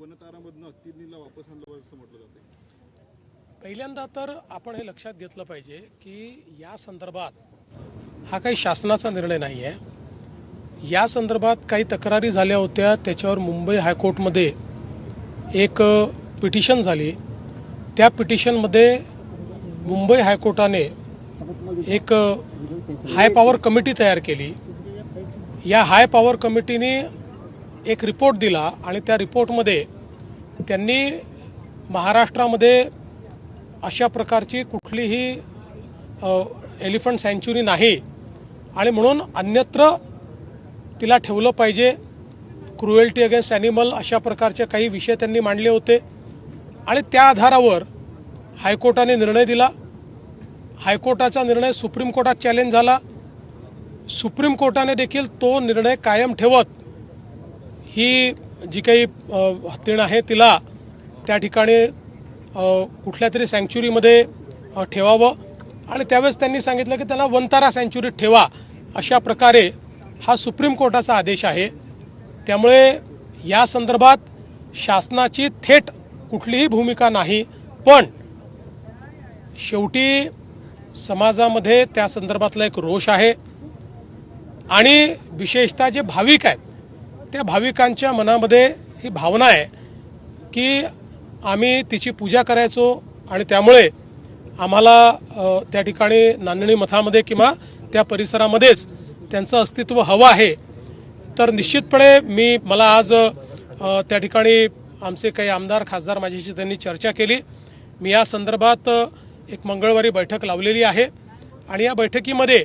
वनतारामधनं हत्तीनीला वापस आणलं असं म्हटलं जाते पहिल्यांदा तर आपण हे लक्षात घेतलं पाहिजे की या संदर्भात हा काही शासनाचा निर्णय नाही आहे या संदर्भात काही तक्रारी झाल्या होत्या त्याच्यावर मुंबई हायकोर्टमध्ये एक पिटिशन झाली. त्या पिटिशनमध्ये मुंबई हायकोर्टाने एक हाय पॉवर कमिटी तयार केली. या हाय पॉवर कमिटीने एक रिपोर्ट दिला आणि त्या रिपोर्टमध्ये त्यांनी महाराष्ट्रामध्ये अशा प्रकारची कुठलीही एलिफंट सँच्युरी नाही. आणि म्हणून अन्यत्र तिला ठेवलं पाहिजे. क्रुएल्टी अगेन्स्ट ॲनिमल अशा प्रकारचे काही विषय त्यांनी मांडले होते. आणि त्या आधारावर हायकोर्टाने निर्णय दिला. हायकोर्टाचा निर्णय सुप्रीम कोर्टात चॅलेंज झाला. सुप्रीम कोर्टाने देखील तो निर्णय कायम ठेवत ही जी काही हत्तीण आहे तिला त्या ठिकाणी कुठल्या तरी सँच्युरीमध्ये ठेवावं. आणि त्यावेळेस त्यांनी सांगितलं की त्याला वंतारा सँच्युरीत ठेवा अशा प्रकारे हा सुप्रीम कोर्टाचा आदेश आहे. त्यामुळे या संदर्भात शासनाची थेट कुठलीही भूमिका नाही. पण शेवटी समाजामध्ये त्या संदर्भातला एक रोष आहे. आणि विशेषतः जे भाविक आहेत त्या भाविकांच्या मनामध्ये ही भावना आहे की आम्ही तिची पूजा करायचो आणि त्यामुळे आम्हाला त्या ठिकाणी नांदणी मठामध्ये किंवा त्या परिसरामध्येच त्यांचं अस्तित्व हवं आहे. तर निश्चितपणे मी मला आज त्या ठिकाणी आमचे काही आमदार खासदार माझ्याशी त्यांनी चर्चा केली. मी या संदर्भात एक मंगळवारी बैठक लावलेली आहे आणि या बैठकीमध्ये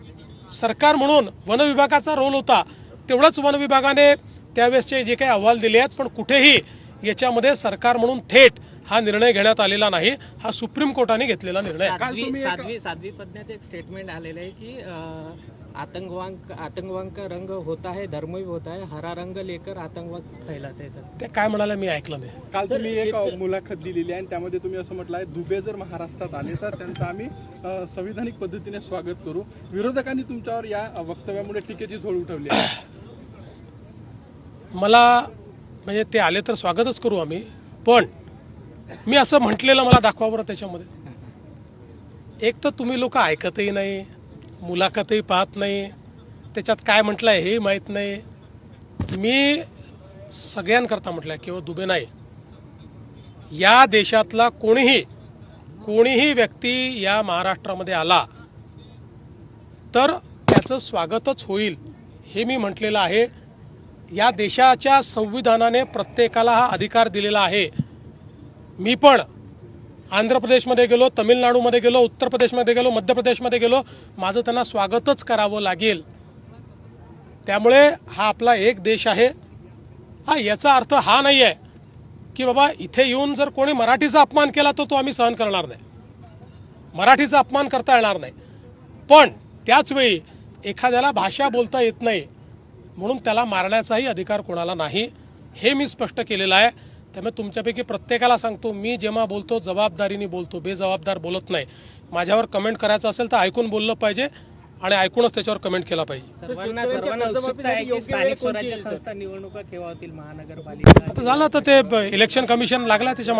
सरकार म्हणून वन विभागाचा रोल होता तेवढंच वन विभागाने त्यावेळेसचे जे काही अहवाल दिले आहेत पण कुठेही याच्यामध्ये सरकार म्हणून थेट हा निर्णय घेण्यात आलेला नाही हा सुप्रीम कोर्टाने घेतलेला निर्णय. साध्वी साध्वी एक स्टेटमेंट आलेलं आहे की आतंकवाद आतंकवाद का रंग होता है धर्म भी होता है हरा रंग लेकर आतंकवाद फैलाते ते काय म्हणाले मी ऐकलं नाही. काल तुम्ही एक मुलाखत दिलेली आहे आणि त्यामध्ये तुम्ही असं म्हटलं आहे दुबे जर महाराष्ट्रात आले तर त्यांचं आम्ही संविधानिक पद्धतीने स्वागत करू. विरोधकांनी तुमच्यावर या वक्तव्यामुळे टीकेची झोड उठवली आहे. मला म्हणजे ते आले तर स्वागतच करू आम्ही पण मी असं म्हटलेलं मला दाखवा बरं त्याच्यामध्ये. एक तर तुम्ही लोक ऐकतही नाही मुलाखतही पाहत नाही त्याच्यात काय म्हटलंय हे माहीत नाही. मी सगळ्यांकरता म्हटलंय किंवा दुबे नाही. या देशातला कोणीही कोणीही व्यक्ती या महाराष्ट्रामध्ये आला तर त्याचं स्वागतच होईल हे मी म्हटलेलं आहे. या देशाच्या संविधानाने प्रत्येकाला हा अधिकार दिलेला आहे. मी पण आंध्र प्रदेशमध्ये गेलो तमिळनाडूमध्ये गेलो उत्तर प्रदेशमध्ये गेलो मध्य प्रदेशमध्ये गेलो. माझं त्यांना स्वागतच करावं लागेल. त्यामुळे हा आपला एक देश आहे. हा याचा अर्थ हा नाही आहे की बाबा इथे येऊन जर कोणी मराठीचा अपमान केला तर तो आम्ही सहन करणार नाही. मराठीचा अपमान करता येणार नाही. पण त्याचवेळी एखाद्याला भाषा बोलता येत नाही म्हणून त्याला मारण्याचाही अधिकार कोणाला नाही हे मी स्पष्ट केलेलं आहे. त्यामुळे तुमच्यापैकी प्रत्येकाला सांगतो मी जेव्हा बोलतो जबाबदारीने बोलतो बेजबाबदार बोलत नाही. माझ्यावर कमेंट करायचं असेल तर ऐकून बोललं पाहिजे आणि ऐकूनच त्याच्यावर कमेंट केला पाहिजे. सर्वांना सर्वांना उत्सुकता आहे की स्थानिक स्वराज्य संस्था निवडणुका केव्हा होतील? महानगरपालिका आता झालं तर ते इलेक्शन कमिशन लागला त्याच्यामागे